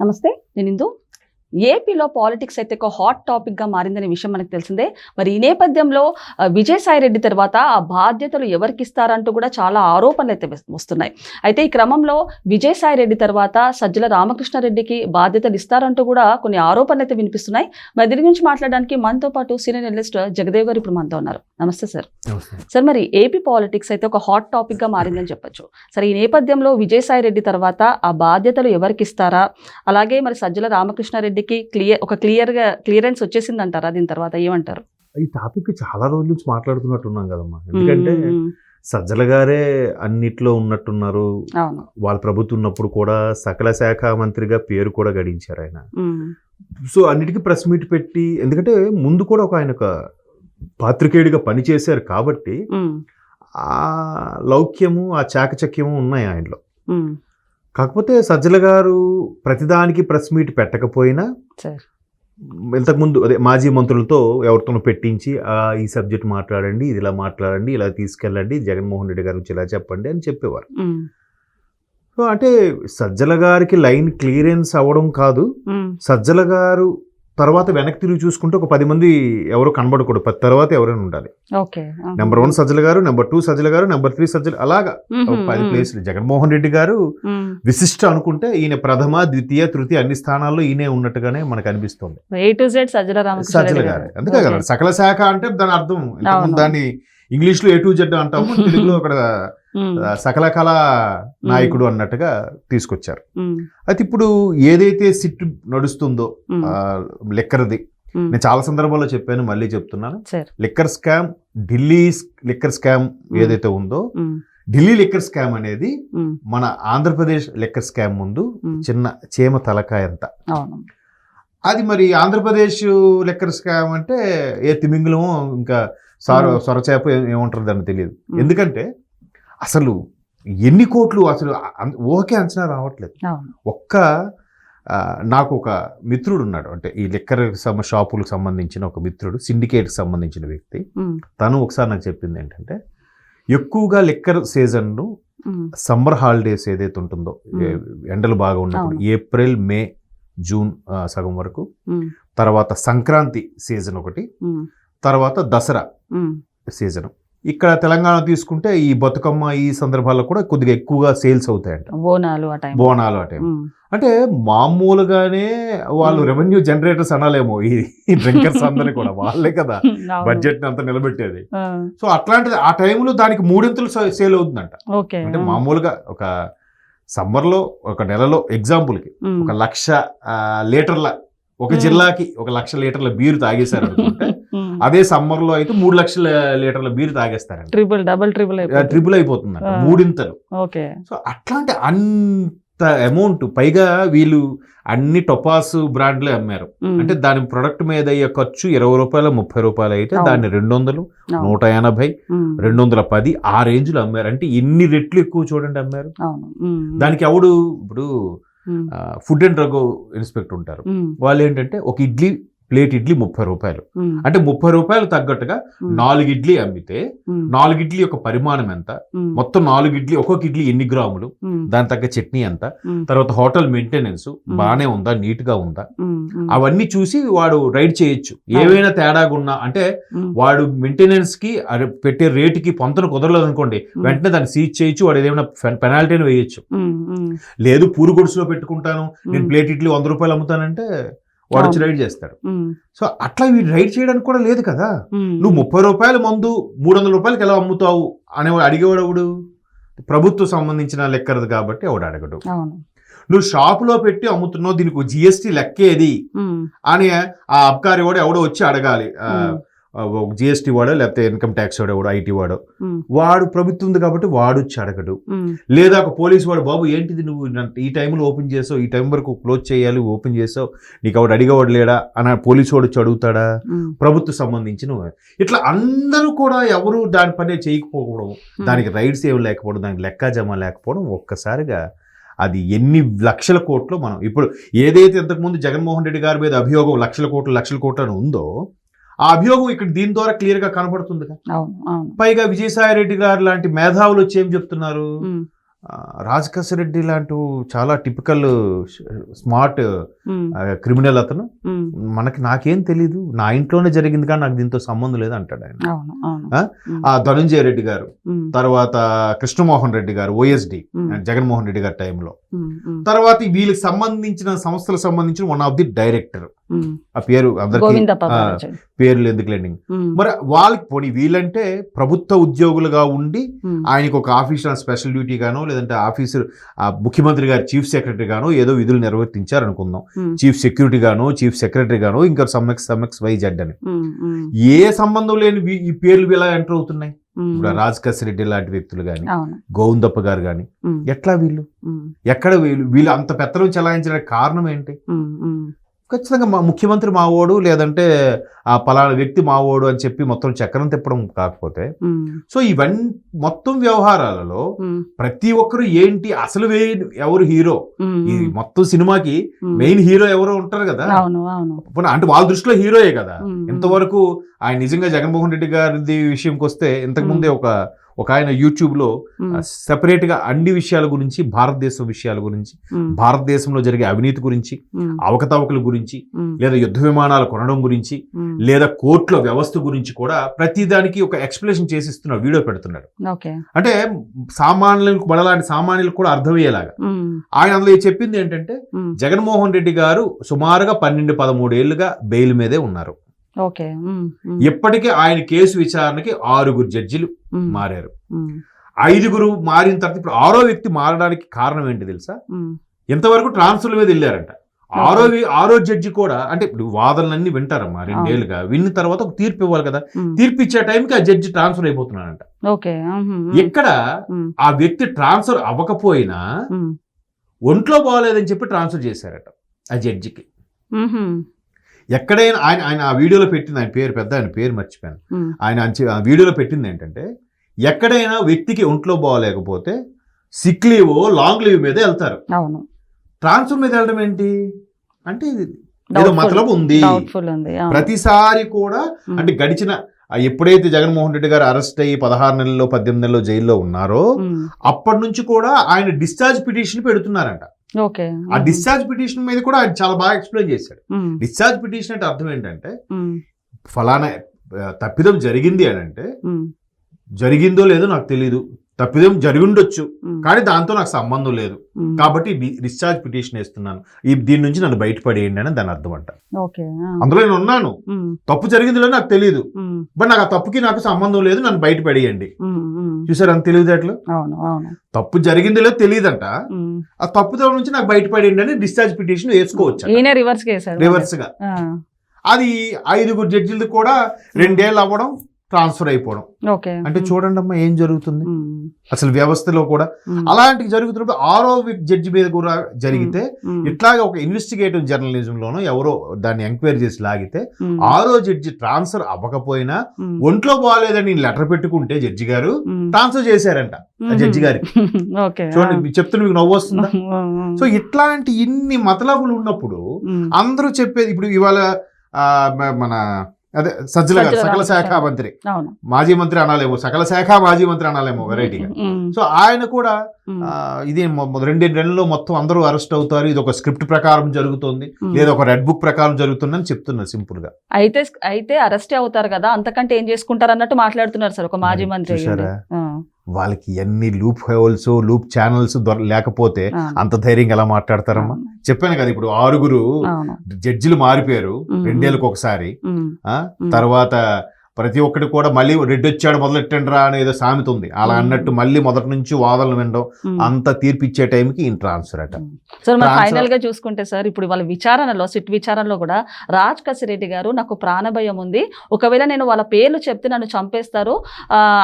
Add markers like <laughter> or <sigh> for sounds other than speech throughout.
నమస్తే నేను ఇందు ఏపీలో పాలిటిక్స్ అయితే ఒక హాట్ టాపిక్గా మారిందనే విషయం మనకు తెలిసిందే. మరి ఈ నేపథ్యంలో ఆ, విజయసాయి రెడ్డి తర్వాత ఆ బాధ్యతలు ఎవరికి ఇస్తారంటూ కూడా చాలా ఆరోపణలు అయితే వస్- వస్తున్నాయి. అయితే ఈ క్రమంలో విజయసాయి రెడ్డి తర్వాత సజ్జల రామకృష్ణారెడ్డికి బాధ్యతలు ఇస్తారంటూ కూడా కొన్ని ఆరోపణలు అయితే వినిపిస్తున్నాయి. మరి దీని గురించి మాట్లాడడానికి మనతో పాటు సీనియర్ అనలిస్ట్ జగదేవ్ గారు ఇప్పుడు మనతో ఉన్నారు. నమస్తే సార్. సార్ మరి ఏపీ పాలిటిక్స్ అయితే ఒక హాట్ టాపిక్గా మారిందని చెప్పొచ్చు. సరే ఈ నేపథ్యంలో విజయసాయి రెడ్డి తర్వాత ఆ బాధ్యతలు ఎవరికి ఇస్తారా అలాగే మరి సజ్జల రామకృష్ణారెడ్డికి క్లియర్ ఒక క్లియర్గా క్లియరెన్స్ వచ్చేసింది అంటారా దీని తర్వాత ఏమంటారు ఈ టాపిక్ చాలా రోజుల నుంచి మాట్లాడుతున్నట్టున్నాం కదమ్మా ఎందుకంటే. సజ్జల గారే అన్నిట్లో ఉన్నట్టున్నారు వాళ్ళ ప్రభుత్వం ఉన్నప్పుడు కూడా సకల శాఖ మంత్రిగా పేరు కూడా గడించారు ఆయన. సో అన్నిటికీ ప్రెస్ మీట్ పెట్టి ఎందుకంటే ముందు కూడా ఒక ఆయన ఒక పాత్రికేయుడిగా పనిచేశారు కాబట్టి. ఆ లౌక్యము ఆ చాకచక్యము ఉన్నాయి ఆయనలో. కాకపోతే సజ్జల గారు ప్రతిదానికి ప్రెస్ మీట్ పెట్టకపోయినా ఇంతకుముందు అదే మాజీ మంత్రులతో ఎవరితోనో పెట్టించి "ఆ, ఈ సబ్జెక్ట్ మాట్లాడండి ఇది ఇలా మాట్లాడండి ఇలా తీసుకెళ్ళండి జగన్మోహన్ రెడ్డి గారి గురించి ఇలా చెప్పండి అని చెప్పేవారు. సో అంటే సజ్జల గారికి లైన్ క్లియరెన్స్ అవ్వడం కాదు. సజ్జల గారు తర్వాత వెనక్కి తిరిగి చూసుకుంటే ఒక పది మంది ఎవరు కనబడకూడదు పది తర్వాత ఎవరైనా ఉండాలి. నెంబర్ వన్ సజ్జల గారు నెంబర్ టూ సజ్జల గారు నెంబర్ త్రీ సజ్జల అలాగా పది. ప్లేసులు జగన్మోహన్ రెడ్డి గారు. విశిష్ట అనుకుంటే ఈయన ప్రథమ ద్వితీయ తృతీయ అన్ని స్థానాల్లో ఈయనే ఉన్నట్టుగానే మనకు అనిపిస్తుంది సజ్జల గారు. అందుకే కదా. సకల శాఖ అంటే దాని అర్థం. దాన్ని ఇంగ్లీష్లో ఏ టు జెడ్ అంటాము <laughs> తెలుగులో అక్కడ సకల కళ నాయకుడు అన్నట్టుగా తీసుకొచ్చారు. అయితే ఇప్పుడు ఏదైతే సిట్ నడుస్తుందో లిక్కర్ది. నేను చాలా సందర్భాల్లో చెప్పాను మళ్ళీ చెప్తున్నాను liquor scam Delhi liquor scam ఏదైతే ఉందో. ఢిల్లీ లిక్కర్ స్కామ్ అనేది. మన ఆంధ్రప్రదేశ్ లిక్కర్ స్కామ్ ముందు. చిన్న చీమ తలకాయ అంత అది మరి ఆంధ్రప్రదేశ్ లెక్కర్ స్కామ్ అంటే ఏ తిమింగలమో ఇంకా సొర. సొరచేప ఏముంటారు దాన్ని తెలియదు. ఎందుకంటే అసలు ఎన్ని కోట్లు అసలు ఊహకే అంచనా రావట్లేదు ఒక్క నాకు ఒక మిత్రుడు ఉన్నాడు అంటే ఈ లెక్కర్ సమ షాపులకు సంబంధించిన ఒక మిత్రుడు సిండికేట్కి సంబంధించిన వ్యక్తి. తను ఒకసారి నాకు చెప్పింది ఏంటంటే ఎక్కువగా లెక్కర్ సీజన్ను మ్మ్. సమ్మర్ హాలిడేస్ ఏదైతే ఉంటుందో ఎండలు బాగా ఉన్నప్పుడు. ఏప్రిల్ మే జూన్ సగం వరకు. తర్వాత సంక్రాంతి సీజన్ ఒకటి. తర్వాత దసరా. సీజన్. ఇక్కడ తెలంగాణ తీసుకుంటే ఈ బతుకమ్మ ఈ సందర్భాల్లో కూడా కొద్దిగా ఎక్కువగా సేల్స్ అవుతాయంట. బోనాలు ఆ టైం బోనాలు ఆ టైం. అంటే మామూలుగానే వాళ్ళు. రెవెన్యూ జనరేటర్స్ అనాలేమో ఈ డ్రింకర్స్ అందరినీ కూడా. <laughs> వాళ్ళే కదా. బడ్జెట్ అంతా నిలబెట్టేది. సో అట్లాంటిది ఆ టైంలో దానికి మూడింతలు సేల్ అవుతుందంట. అంటే మామూలుగా ఒక సమ్మర్లో ఒక నెలలో ఎగ్జాంపుల్కి. ఒక లక్ష లీటర్ల ఒక. జిల్లాకి ఒక లక్ష లీటర్ల బీరు తాగేశారు అనుకుంటే <laughs> మ్మ్. అదే సమ్మర్లో అయితే మూడు లక్షల లీటర్ల బీరు తాగేస్తారంట ట్రిపుల్ డబుల్ ట్రిపుల్ అయిపోతుంది. ట్రిపుల్ అయిపోతుందంట ఆ. మూడింతలు ఓకే సో అట్లాంటి అంత అమౌంట్ పైగా వీళ్ళు అన్ని టొపాస్ బ్రాండ్లే అమ్మారు మ్మ్. అంటే దాని ప్రొడక్ట్ మీద అయ్యే ఖర్చు ఇరవై రూపాయలు ముప్పై రూపాయలు అయితే. దాన్ని రెండు వందలు. నూట ఎనభై మ్మ్. రెండు వందల పది ఆ రేంజ్లో అమ్మారు అంటే ఎన్ని రెట్లు ఎక్కువ చూడండి అమ్మారు. దానికి ఎవడు ఇప్పుడు. ఫుడ్ అండ్ డ్రగ్ ఇన్స్పెక్టర్ ఉంటారు. వాళ్ళు ఏంటంటే ఒక ఇడ్లీ ప్లేట్ ఇడ్లీ ముప్పై రూపాయలు. అంటే ముప్పై రూపాయలు తగ్గట్టుగా. నాలుగు ఇడ్లీ అమ్మితే మ్మ్. నాలుగు ఇడ్లీ యొక్క పరిమాణం ఎంత. మొత్తం నాలుగు ఇడ్లీ ఒక్కొక్క ఇడ్లీ ఎన్ని గ్రాములు. దాని తగ్గ చట్నీ ఎంత. తర్వాత హోటల్ మెయింటెనెన్స్ బాగానే ఉందా నీట్గా ఉందా. అవన్నీ చూసి వాడు రైడ్ చేయొచ్చు ఏవైనా తేడాగా ఉన్నా అంటే. వాడు మెయింటెనెన్స్కి పెట్టే రేటుకి పొంతన కుదరలేదు అనుకోండి. వెంటనే దాన్ని సీజ్ చేయొచ్చు వాడు ఏదైనా పెనాల్టీని వేయొచ్చు. లేదు పూరు గుడిసులో పెట్టుకుంటాను నేను. ప్లేట్ ఇడ్లీ వంద రూపాయలు అమ్ముతానంటే వాడు వచ్చి. రైడ్ చేస్తాడు. సో అట్లా వీడు రైడ్ చేయడానికి కూడా లేదు కదా. నువ్వు ముప్పై రూపాయల మందు మూడు వందల రూపాయలకి ఎలా అమ్ముతావు అనేవాడు అడిగేవాడు ఎవడు ప్రభుత్వం సంబంధించిన లెక్కరది కాబట్టి ఎవడు అడగడు నువ్వు షాపులో పెట్టి అమ్ముతున్నావు దీనికి జిఎస్టీ లెక్కేది. అని ఆ అబ్కారి వాడు ఎవడో వచ్చి అడగాలి. జిఎస్టీ వాడో లేకపోతే ఇన్కమ్ ట్యాక్స్ వాడో ఎవడో ఐటీ వాడో. వాడు ప్రభుత్వం ఉంది కాబట్టి వాడు వచ్చి అడగడు. లేదా ఒక పోలీస్ వాడు బాబు ఏంటిది నువ్వు ఈ టైంలో ఓపెన్ చేసావు ఈ టైం వరకు క్లోజ్ చేయాలి ఓపెన్ చేసావు నీకు ఆవిడ అడిగేవాడు లేడా అని పోలీసు వాడు వచ్చి అడుగుతాడా. ప్రభుత్వ సంబంధించిన ఇట్లా అందరూ కూడా ఎవరు దాని పనే చేయకపోవడం దానికి రైట్స్ ఏం లేకపోవడం దానికి లెక్క జమ లేకపోవడం ఒక్కసారిగా అది ఎన్ని లక్షల కోట్లు మనం ఇప్పుడు ఏదైతే ఇంతకుముందు జగన్మోహన్ రెడ్డి గారి మీద అభియోగం లక్షల కోట్లు లక్షల కోట్లు అని ఉందో ఆ అభియోగం ఇక్కడ దీని ద్వారా క్లియర్గా అవును పైగా విజయసాయి రెడ్డి గారు లాంటి మేధావులు వచ్చి ఏం చెప్తున్నారు? రాజకేశ్వర రెడ్డి లాంటి చాలా టిపికల్ స్మార్ట్ క్రిమినల్ అతను. మనకి నాకేం తెలీదు. నా ఇంట్లోనే జరిగింది కానీ నాకు దీంతో సంబంధం లేదు అంటాడు ఆయన ఆ? ధనుంజయ రెడ్డి గారు. తర్వాత కృష్ణమోహన్ రెడ్డి గారు ఓఎస్డి జగన్మోహన్ రెడ్డి గారి టైంలో తర్వాత వీళ్ళకి సంబంధించిన సంస్థలకు సంబంధించిన వన్ ఆఫ్ ది డైరెక్టర్. ఆ పేరు అందరికి. పేర్లు ఎందుకు మరి వాళ్ళకి పోనీ వీళ్ళంటే ప్రభుత్వ ఉద్యోగులుగా ఉండి ఆయనకు ఒక ఆఫీసర్ స్పెషల్ డ్యూటీ గానో లేదంటే ఆఫీసర్ ఆ ముఖ్యమంత్రి గారి చీఫ్ సెక్రటరీ గానో ఏదో విధులు నిర్వర్తించారు అనుకుందాం చీఫ్ సెక్యూరిటీ గానో చీఫ్ సెక్రటరీ గానో ఇంకా సమ్ఎక్స్ సమ్ఎక్స్ వై జెడ్ అని ఏ సంబంధం లేని ఈ పేర్లు ఇలా ఎంటర్ అవుతున్నాయి? ఇప్పుడు రాజకేశ్ రెడ్డి లాంటి వ్యక్తులు కానీ అవును. గోవిందప్ప గారు కానీ ఉమ్, ఎట్లా వీళ్ళు? ఎక్కడ వీళ్ళు? వీళ్ళు అంత పెత్తనం చెలాయించడానికి కారణం ఏంటి? ఖచ్చితంగా మా ముఖ్యమంత్రి మావోడు లేదంటే ఆ పలానా వ్యక్తి మావోడు అని చెప్పి మొత్తం చక్రం తిప్పడం కాకపోతే సో ఇవన్నీ మొత్తం వ్యవహారాలలో ప్రతి ఒక్కరు ఏంటి అసలు ఎవరు హీరో? ఈ మొత్తం సినిమాకి. మెయిన్ హీరో ఎవరో ఉంటారు కదా? అంటే వాళ్ళ దృష్టిలో హీరోయే కదా? ఇంతవరకు ఆయన నిజంగా జగన్మోహన్ రెడ్డి గారి విషయంకి వస్తే ఇంతకు ముందే ఒక ఒక ఆయన యూట్యూబ్లో ఉమ్, సెపరేట్గా అన్ని విషయాల గురించి భారతదేశం విషయాల గురించి భారతదేశంలో జరిగే అవినీతి గురించి అవకతవకల గురించి లేదా యుద్ధ విమానాలు కొనడం గురించి లేదా కోర్టుల వ్యవస్థ గురించి కూడా ప్రతి దానికి ఒక ఎక్స్ప్లెనేషన్ చేసి ఇస్తున్నాడు వీడియో పెడుతున్నాడు అంటే సామాన్యులకు మనలాంటి సామాన్యులకు కూడా అర్థమయ్యేలాగా. ఆయన అందులో చెప్పింది ఏంటంటే జగన్మోహన్ రెడ్డి గారు సుమారుగా పన్నెండు పదమూడు ఏళ్ళుగా బెయిల్ మీదే ఉన్నారు. ఇప్పటికీ ఆయన కేసు విచారణకి ఆరుగురు జడ్జిలు మారారు. ఐదుగురు మారిన తర్వాత ఇప్పుడు ఆరో వ్యక్తి మారడానికి కారణం ఏంటి తెలుసా? ఇంతవరకు ట్రాన్స్ఫర్ మీద వెళ్ళారంట. ఆరో ఆరో జడ్జి కూడా అంటే ఇప్పుడు వాదనలన్నీ వింటారమ్మా రెండేళ్ళుగా విన్న తర్వాత ఒక తీర్పు ఇవ్వాలి కదా. తీర్పు ఇచ్చే టైంకి ఆ జడ్జి ట్రాన్స్ఫర్ అయిపోతున్నాడంట. ఉమ్, ఆ వ్యక్తి ట్రాన్స్ఫర్ అవ్వకపోయినా ఒంట్లో బాగోలేదని చెప్పి ట్రాన్స్ఫర్ చేశారట ఆ జడ్జికి. ఎక్కడైనా ఆయన ఆయన ఆ వీడియోలో పెట్టింది ఆయన పేరు పెద్ద ఆయన పేరు మర్చిపోయాను. ఆయన అంచె- ఆ వీడియోలో పెట్టింది ఏంటంటే ఎక్కడైనా వ్యక్తికి ఒంట్లో బాగోలేకపోతే సిక్ లీవ్ లాంగ్ లీవ్ మీద వెళ్తారు. ట్రాన్స్ఫర్ మీద వెళ్ళడం ఏంటి? అంటే ఇది ఏదో. మతలబు ఉంది. ప్రతిసారి కూడా అంటే గడిచిన ఎప్పుడైతే జగన్మోహన్ రెడ్డి గారు అరెస్ట్ అయ్యి పదహారు నెలల్లో పద్దెనిమిది నెలల్లో జైల్లో ఉన్నారో అప్పటి నుంచి కూడా ఆయన డిశ్చార్జ్ పిటిషన్ పెడుతున్నారంట. ఓకే. ఆ డిశ్చార్జ్ పిటిషన్ మీద కూడా ఆయన చాలా బాగా ఎక్స్ప్లెయిన్ చేశాడు. డిశ్చార్జ్ పిటిషన్ అంటే అర్థం ఏంటంటే ఫలానా తప్పిదం జరిగింది అని అంటే జరిగిందో లేదో నాకు తెలియదు తప్పిదం జరిగి ఉండొచ్చు కానీ దాంతో నాకు సంబంధం లేదు. కాబట్టి డిశ్చార్జ్ పిటిషన్ వేస్తున్నాను. ఈ దీని నుంచి నన్ను బయటపడేయండి అని దాని అర్థం అంట. అందులో నేను ఉన్నాను. తప్పు జరిగిందిలో నాకు తెలియదు బట్ నాకు ఆ తప్పుకి నాకు సంబంధం లేదు నన్ను బయటపడేయండి. చూసారు అంత అవును తప్పు జరిగింది లేదు తెలియదంట. ఆ తప్పుతో నుంచి నాకు బయటపడేయండి అని డిశ్చార్జ్ పిటిషన్ వేసుకోవచ్చు రివర్స్గా అది ఐదుగురు జడ్జిలది కూడా రెండేళ్ళు అవ్వడం ట్రాన్స్ఫర్ అయిపోవడం. అంటే చూడండి అమ్మా ఏం జరుగుతుంది? అసలు వ్యవస్థలో కూడా అలాంటివి జరుగుతున్నప్పుడు ఆరో జడ్జి మీద కూడా జరిగితే ఇట్లాగే ఒక ఇన్వెస్టిగేటివ్ జర్నలిజంలోనో ఎవరో దాన్ని ఎంక్వైరీ చేసి లాగితే ఆరో జడ్జి ట్రాన్స్ఫర్ అవ్వకపోయినా ఒంట్లో బాగాలేదని లెటర్ పెట్టుకుంటే జడ్జి గారు ట్రాన్స్ఫర్ చేశారంట జడ్జి గారికి. <laughs> చూడండి చెప్తున్న మీకు నవ్వు వస్తుందా? <laughs> సో ఇట్లాంటి ఇన్ని మతలబులు ఉన్నప్పుడు అందరూ చెప్పేది ఇప్పుడు ఇవాళ మన అదే సజ్జల గారు సకల శాఖ. మంత్రి. మాజీ మంత్రి అనాలేమో సకల శాఖ మాజీ మంత్రి అనాలేమో వెరైటీగా. సో ఆయన కూడా ఇది రెండే నెలల్లో మొత్తం అందరూ అరెస్ట్ అవుతారు. ఇది ఒక స్క్రిప్ట్ ప్రకారం జరుగుతుంది. లేదా ఒక రెడ్ బుక్ ప్రకారం జరుగుతుందని చెప్తున్నారు సింపుల్గా అయితే అయితే అరెస్ట్ అవుతారు కదా అంతకంటే ఏం చేసుకుంటారు అన్నట్టు మాట్లాడుతున్నారు సార్ ఒక మాజీ మంత్రి వాళ్ళకి ఎన్ని లూప్ హోల్స్ లూప్ ఛానల్స్ లేకపోతే అంత ధైర్యంగా ఎలా మాట్లాడతారమ్మా? చెప్పాను కదా ఇప్పుడు ఆరుగురు జడ్జిలు మారిపోయారు. రెండేళ్ళకి ఒకసారి. తర్వాత ప్రతి ఒక్కటి కూడా మళ్ళీ రెడ్డి వచ్చాడు మొదలెట్టండి రా అనేది సామెత ఉంది అలా. అన్నట్టు మళ్ళీ మొదటి నుంచి వాదనలు వినడం. అంత తీర్పు ఇచ్చే టైంకి ఈయన ట్రాన్స్ఫర్ అట. సార్ మరి ఫైనల్గా చూసుకుంటే సార్ ఇప్పుడు వాళ్ళ విచారణలో సిట్ విచారణలో కూడా రాజ్ కసిరెడ్డి గారు నాకు ప్రాణభయం ఉంది. ఒకవేళ నేను వాళ్ళ పేర్లు చెప్తే నన్ను చంపేస్తారు.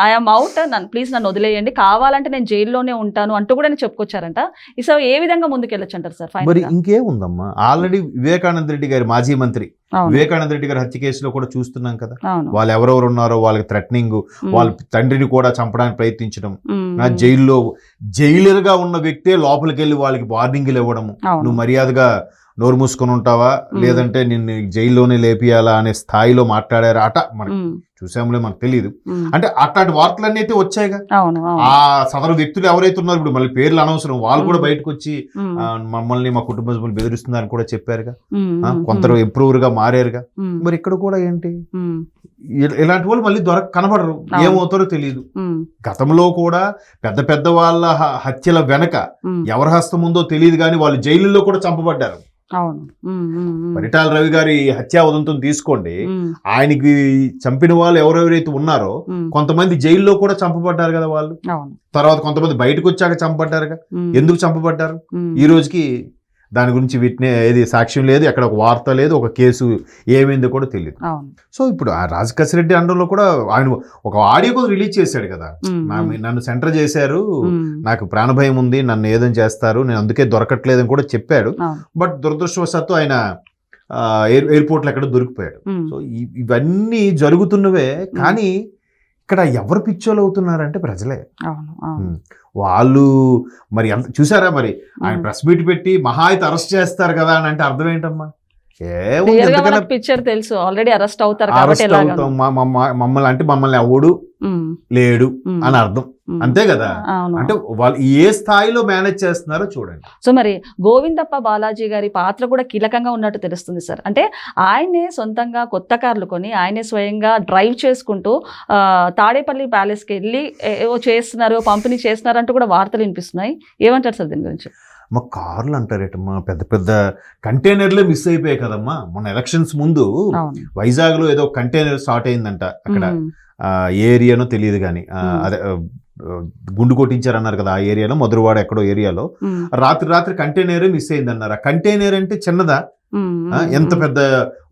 ఐఎమ్ అవుట్ నన్ను ప్లీజ్ నన్ను వదిలేయండి. కావాలంటే నేను జైల్లోనే ఉంటాను అంటూ కూడా నేను చెప్పుకొచ్చారంట. సో ఏ విధంగా ముందుకెళ్ళొచ్చు అంటారు సార్ మరి ఇంకేముందమ్మా? ఆల్రెడీ వివేకానంద రెడ్డి గారి మాజీ మంత్రి. వివేకానంద రెడ్డి గారి హత్య కేసులో కూడా చూస్తున్నాం కదా. వాళ్ళు ఎవరెవరు ఉన్నారో వాళ్ళకి థ్రెటనింగ్ వాళ్ళ తండ్రిని కూడా చంపడానికి ప్రయత్నించడం జైల్లో జైలర్గా ఉన్న వ్యక్తే లోపలికి వెళ్ళి వాళ్ళకి వార్నింగ్లు ఇవ్వడము. నువ్వు మర్యాదగా నోరు మూసుకొని ఉంటావా. లేదంటే నిన్ను జైల్లోనే లేపియాలా అనే స్థాయిలో మాట్లాడారు అట మనకి చూసాములే మనకు తెలియదు. అంటే అట్లాంటి వార్తలన్నీ అయితే వచ్చాయిగా ఆ సదరు వ్యక్తులు ఎవరైతే ఉన్నారో ఇప్పుడు మళ్ళీ పేర్లు అనవసరం వాళ్ళు కూడా. బయటకు వచ్చి మమ్మల్ని మా కుటుంబ సభ్యులు బెదిరిస్తున్నారని కూడా చెప్పారుగా. కొందరు ఇంప్రూవర్గా మారారుగా. మరి ఇక్కడ కూడా ఏంటి ఇలాంటి వాళ్ళు మళ్ళీ దొరక కనబడరు. ఏమవుతారో తెలియదు. గతంలో కూడా పెద్ద పెద్ద వాళ్ళ హత్యల వెనక. ఎవరి హస్తం ఉందో తెలియదు కానీ వాళ్ళు జైలుల్లో కూడా చంపబడ్డారు పరిటాల రవి గారి హత్యా ఉదంతం తీసుకోండి. ఆయనకి చంపిన వాళ్ళు ఎవరెవరైతే ఉన్నారో. కొంతమంది జైల్లో కూడా చంపబడ్డారు కదా వాళ్ళు తర్వాత కొంతమంది బయటకు వచ్చాక చంపబడ్డారుగా. ఎందుకు చంపబడ్డారు. ఈ రోజుకి దాని గురించి వీటిని ఏది సాక్ష్యం లేదు ఎక్కడ ఒక వార్త లేదు ఒక కేసు ఏమైందో కూడా తెలియదు సో ఇప్పుడు ఆ రాజకసిరెడ్డి అండంలో కూడా ఆయన ఒక ఆడియో కూడా రిలీజ్ చేశాడు కదా. నన్ను సెంటర్ చేశారు. నాకు ప్రాణభయం ఉంది నన్ను ఏదని చేస్తారు నేను అందుకే దొరకట్లేదని కూడా చెప్పాడు. బట్ దురదృష్టవశాత్తు ఆయన ఎయిర్ ఎయిర్పోర్ట్లో ఎక్కడ దొరికిపోయాడు. సో ఇవన్నీ జరుగుతున్నవే కానీ ఇక్కడ ఎవరు పిచ్చోలు అవుతున్నారంటే ప్రజలే వాళ్ళు మరి ఎంత చూసారా మరి ఆయన. ప్రెస్ మీట్ పెట్టి మహా అయితే అరెస్ట్ చేస్తారు కదా అని అంటే అర్థం ఏంటమ్మా పిక్చర్ తెలుసు ఆల్రెడీ అరెస్ట్ అవుతారు అరెస్ట్ అవుతాం మమ్మల్ని అంటే మమ్మల్ని ఎవడు. లేడు. అని అర్థం. అంతే కదా? అంటే వాళ్ళు ఏ స్థాయిలో మేనేజ్ చేస్తున్నారో చూడండి. సో మరి గోవిందప్ప బాలాజీ గారి పాత్ర కూడా కీలకంగా ఉన్నట్టు తెలుస్తుంది సార్. అంటే ఆయనే సొంతంగా కొత్త కార్లు కొని ఆయనే స్వయంగా డ్రైవ్ చేసుకుంటూ తాడేపల్లి ప్యాలెస్కి వెళ్ళి ఏవో చేస్తున్నారు పంపిణీ చేస్తున్నారు అంటూ కూడా వార్తలు వినిపిస్తున్నాయి. ఏమంటారు సార్ దీని గురించి? మా కార్లు అంటారేటమ్మా పెద్ద పెద్ద కంటైనర్లే మిస్ అయిపోయాయి కదమ్మా మొన్న ఎలక్షన్స్ ముందు అవును వైజాగ్లో ఏదో కంటైనర్ స్టార్ట్ అయిందంట అక్కడ ఏరియానో తెలియదు కానీ. అదే గుండు కొట్టించారు అన్నారు కదా ఆ ఏరియాలో మధురవాడ ఎక్కడో ఏరియాలో. రాత్రి రాత్రి కంటైనర్ మిస్ అయింది అన్నారు ఆ కంటైనర్ అంటే చిన్నదా. ఎంత పెద్ద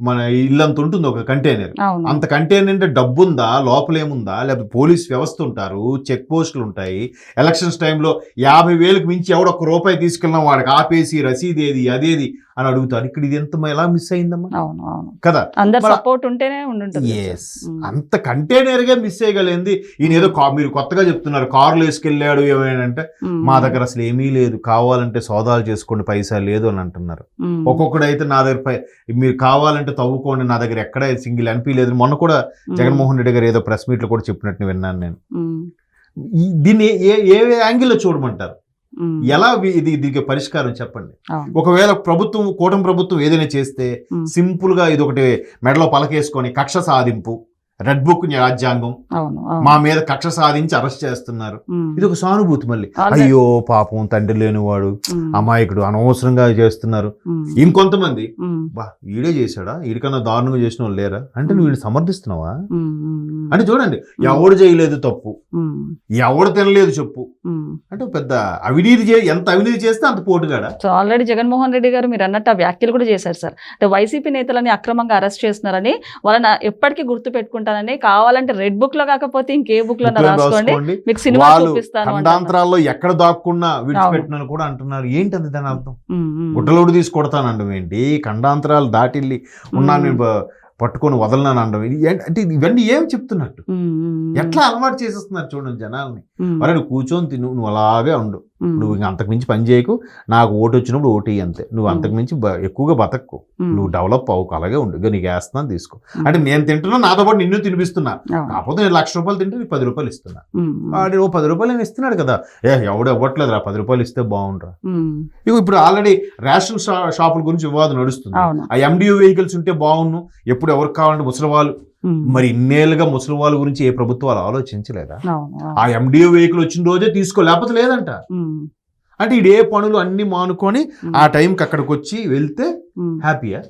మన ఇల్లంత ఉంటుంది ఒక కంటైనర్ అంత కంటైనర్ అంటే డబ్బు ఉందా లోపల ఏముందా లేకపోతే పోలీస్ వ్యవస్థ ఉంటారు చెక్ పోస్టులు ఉంటాయి. ఎలక్షన్స్ టైంలో యాభై వేలకు మించి ఎవడొక్క రూపాయి తీసుకెళ్ళినా వాడికి ఆపేసి రసీదు ఏది అదేది అని అడుగుతారు. ఇక్కడ ఇది ఎంత ఎలా మిస్ అయిందమ్మా? అవును అవును. కదా? అందరు సపోర్ట్ ఉంటేనే ఉండుంటుంది ఎస్. అంత కంటైనర్గా మిస్ చేయగలిగింది. ఈయన ఏదో మీరు కొత్తగా చెప్తున్నారు కార్లు వేసుకెళ్ళాడు ఏమైనంటే ఉమ్. మా దగ్గర అసలు ఏమీ లేదు. కావాలంటే సోదాలు చేసుకోండి పైసా లేదు అని అంటున్నారు. ఒక్కొక్కడు అయితే నా దగ్గర మీరు కావాలంటే తవ్వుకోండి నా దగ్గర ఎక్కడ సింగిల్ ఎన్పీ లేదు మొన్న కూడా. జగన్మోహన్ రెడ్డి గారు ఏదో ప్రెస్ మీట్లో కూడా చెప్పినట్టు విన్నాను నేను. దీన్ని ఏ ఏ యాంగిల్లో చూడమంటారు. ఎలా ఇది దీనికి పరిష్కారం చెప్పండి? ఒకవేళ ప్రభుత్వం కూటమి ప్రభుత్వం ఏదైనా చేస్తే. సింపుల్గా ఇది ఒకటి మెడలో పలకేసుకొని కక్ష సాధింపు. రెడ్ బుక్ రాజ్యాంగం మా మీద కక్ష సాధించి అరెస్ట్ చేస్తున్నారు. ఇది ఒక సానుభూతి మళ్ళీ. అయ్యో పాపం తండ్రి లేనివాడు. అమాయకుడు అనవసరంగా చేస్తున్నారు. ఇంకొంతమంది. బా వీడే చేశాడా వీడికన్నా దారుణంగా చేసిన వాళ్ళు లేరా అంటే నువ్వు వీడిని సమర్థిస్తున్నావా. అంటే చూడండి ఎవడు చేయలేదు తప్పు. ఎవడు తినలేదు చెప్పు. అంటే పెద్ద అవినీతి చే ఎంత అవినీతి చేస్తే అంత పోటుగాడ సో ఆల్రెడీ జగన్మోహన్ రెడ్డి గారు మీరు అన్నట్టు ఆ వ్యాఖ్యలు కూడా చేశారు సార్ అంటే వైసీపీ నేతలని అక్రమంగా అరెస్ట్ చేస్తున్నారని వాళ్ళని ఎప్పటికీ గుర్తు పెట్టుకుంటానని కావాలంటే రెడ్ బుక్లో కాకపోతే ఇంకే బుక్లో రాసుకోండి. మీకు సినిమా చూపిస్తాను ఎక్కడ దాక్కున్నా విడిచిపెట్టినని కూడా అంటున్నారు ఏంటది దాని అర్థం ఉమ్. ఉమ్. గుడ్డలోడు తీసి కొడతానండం ఏంటి ఖండాంతరాలు దాటిల్లి ఉన్నాను పట్టుకొని వదలనాను ఏంటి- అంటే ఇవన్నీ ఏం చెప్తున్నట్టు. ఎట్లా అలవాటు చేసేస్తున్నారు చూడండి జనాల్ని. మరి నువ్వు కూర్చొని తిను నువ్వు అలాగే ఉండు. నువ్వు ఇంకా అంతకుమించి పని చేయకు నాకు ఓటు వచ్చినప్పుడు ఓటు అంతే నువ్వు. అంతకుమించి ఎక్కువగా బతక్కు. నువ్వు డెవలప్ అవ్వకు అలాగే ఉండు ఇక నీకు వేస్తున్నాను తీసుకో. అంటే నేను తింటున్నా నాతో పాటు నిన్ను తినిపిస్తున్నా. కాకపోతే నేను లక్ష రూపాయలు తింటే నీకు పది రూపాయలు ఇస్తున్నా. వాడు ఓ పది రూపాయలు నేను ఇస్తున్నాడు కదా ఏ ఎవడు ఇవ్వట్లేదురా పది రూపాయలు ఇస్తే బాగుండ్రా ఇప్పుడు ఆల్రెడీ రేషన్ షాపుల గురించి వివాదం నడుస్తుంది ఆ ఎండియూ వెహికల్స్ ఉంటే బాగుండు ఎప్పుడు ఎవరికి కావాలంటే ముసలి వాళ్ళు. మరి ఇన్నేళ్ళుగా ముసలి వాళ్ళ గురించి ఏ ప్రభుత్వాలు ఆలోచించలేదా. ఆ ఎండియో వెహికల్ వచ్చిన రోజే తీసుకో లేకపోతే లేదంట. అంటే ఇడే పనులు అన్ని మానుకొని. ఆ టైంకి అక్కడికి వచ్చి వెళ్తే. హ్యాపీయా.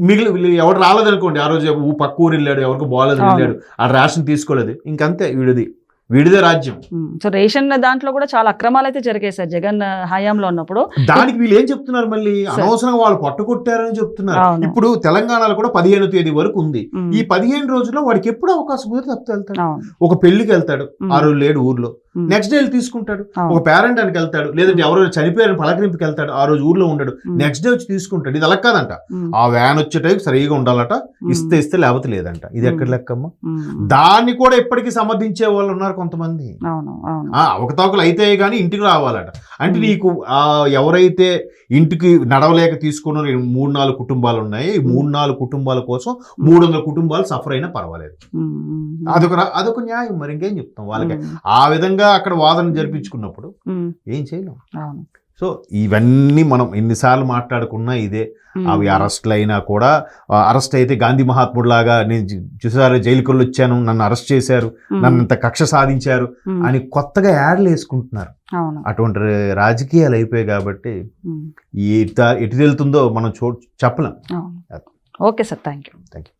మిగిలి ఎవరు రాలేదనుకోండి ఆ రోజు పక్క ఊరు వెళ్ళాడు ఎవరికి బాగాలేదు. వెళ్ళాడు ఆ రేషన్ తీసుకోలేదు ఇంకంతే వీడిది వీడిదే రాజ్యం. సో రేషన్ దాంట్లో కూడా చాలా అక్రమాలు అయితే జరిగాయి సార్ జగన్ హయాంలో ఉన్నప్పుడు. దానికి వీళ్ళు ఏం చెప్తున్నారు మళ్ళీ? అనవసరంగా వాళ్ళు పట్టుకొట్టారని చెప్తున్నారు. ఇప్పుడు తెలంగాణలో కూడా పదిహేను తేదీ వరకు ఉంది. ఈ పదిహేను రోజుల్లో వాడికి ఎప్పుడు అవకాశం కుదిరితే తప్పితే వెళ్తాడు. ఒక పెళ్ళికి వెళ్తాడు. ఉమ్. ఆ రోజు లేడు ఊర్లో. నెక్స్ట్ డే వెళ్ళి తీసుకుంటాడు. ఒక పేరెంట్ అని వెళ్తాడు. లేదంటే ఎవరో చనిపోయారని పలకరింపుకి వెళ్తాడు. ఆ రోజు ఊర్లో ఉండడు. నెక్స్ట్ డే వచ్చి తీసుకుంటాడు. ఇది అలా కాదంట ఉమ్, ఆ వ్యాన్ వచ్చే టైం సరిగా ఉండాలట ఇస్తే ఇస్తే లేకపోతే లేదంట. ఇది ఎక్కడ. లెక్కమ్మ? దాన్ని కూడా ఇప్పటికీ సమర్థించే వాళ్ళు ఉన్నారు కొంతమంది. అవకతవకలు అయితే కానీ ఇంటికి రావాలట. అంటే. నీకు ఆ ఎవరైతే ఇంటికి నడవలేక తీసుకున్న మూడు నాలుగు కుటుంబాలు ఉన్నాయి మూడు నాలుగు కుటుంబాల కోసం మూడు వందల కుటుంబాలు సఫర్ అయినా పర్వాలేదు. అదొక అదొక న్యాయం మరి ఇంకేం చెప్తాం వాళ్ళకి? ఆ విధంగా అక్కడ వాదన జరిపించుకున్నప్పుడు ఏం చేయలేం. సో ఇవన్నీ మనం ఎన్నిసార్లు మాట్లాడుకున్నా ఇదే. అవి అరెస్ట్లు అయినా కూడా అరెస్ట్ అయితే గాంధీ మహాత్ముడు లాగా నేను చూసారు జైలుకి వచ్చాను నన్ను అరెస్ట్ చేశారు నన్ను ఇంత కక్ష సాధించారు అని కొత్తగా యాడ్లు వేసుకుంటున్నారు. అటువంటి రాజకీయాలు అయిపోయాయి కాబట్టి ఎటు వెళ్తుందో మనం చూ చెప్పలేం. Okay sir thank you thank you